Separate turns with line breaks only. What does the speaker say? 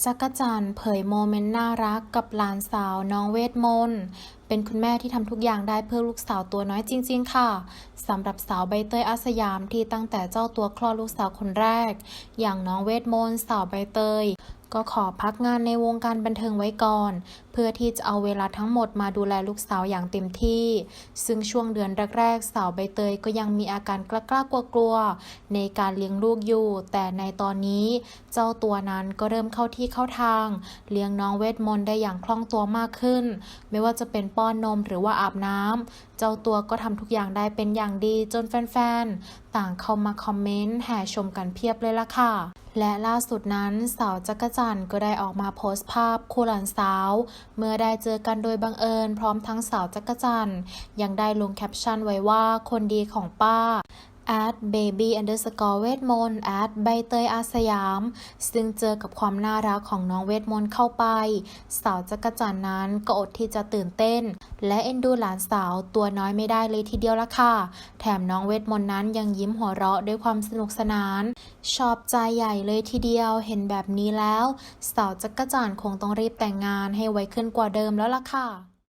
จักรจันทร์เผยโมเมนต์น่ารักกับหลานสาวน้องเวทมนต์ เป็นคุณแม่ที่ทำทุกอย่างได้เพื่อลูกสาวตัวน้อยจริง ๆ ค่ะสำหรับสาวใบเตยอาสยามที่ตั้งแต่เจ้าตัวคลอดลูกสาวคนแรก อย่างน้องเวทมนต์สาวใบเตย ก็ขอพักงานในวงการบันเทิงไว้ก่อน เพื่อที่จะเอาเวลาทั้งหมดมาดูแลลูกสาวอย่างเต็มที่ ซึ่งช่วงเดือนแรกๆ สาวใบเตยก็ยังมีอาการกล้าๆกลัวๆในการเลี้ยงลูกอยู่ แต่ในตอนนี้เจ้าตัวนั้นก็เริ่มเข้าที่เข้าทาง เลี้ยงน้องเวทมนต์ได้อย่างคล่องตัวมากขึ้น ไม่ว่าจะเป็นป้อนนมหรือว่าอาบน้ำเจ้าตัวก็ทำทุกอย่างได้เป็นอย่างดีจนแฟนๆ ต่างเข้ามาคอมเมนต์แห่ชมกันเพียบเลยล่ะค่ะและล่าสุดนั้นสาวจักรจันทร์ก็ได้ออกมาโพสต์ภาพคู่หลานสาว เมื่อได้เจอกันโดยบังเอิญพร้อมทั้งสาวจักรจันทร์ยังได้ลงแคปชั่นไว้ว่าคนดีของป้า at baby underscore เวทมนต์ at ใบเตยอาสยาม ซึ่งเจอกับความน่ารักของน้องเวทมนต์เข้าไป สาวจักรจันนั้นก็อดที่จะตื่นเต้น และเอ็นดูหลานสาวตัวน้อยไม่ได้เลยทีเดียวละค่ะ แถมน้องเวทมนต์นั้นยังยิ้มหัวเราะด้วยความสนุกสนาน ชอบใจใหญ่เลยทีเดียวเห็นแบบนี้แล้ว สาวจักรจันคงต้องรีบแต่งงานให้ไวขึ้นกว่าเดิมแล้วล่ะค่ะ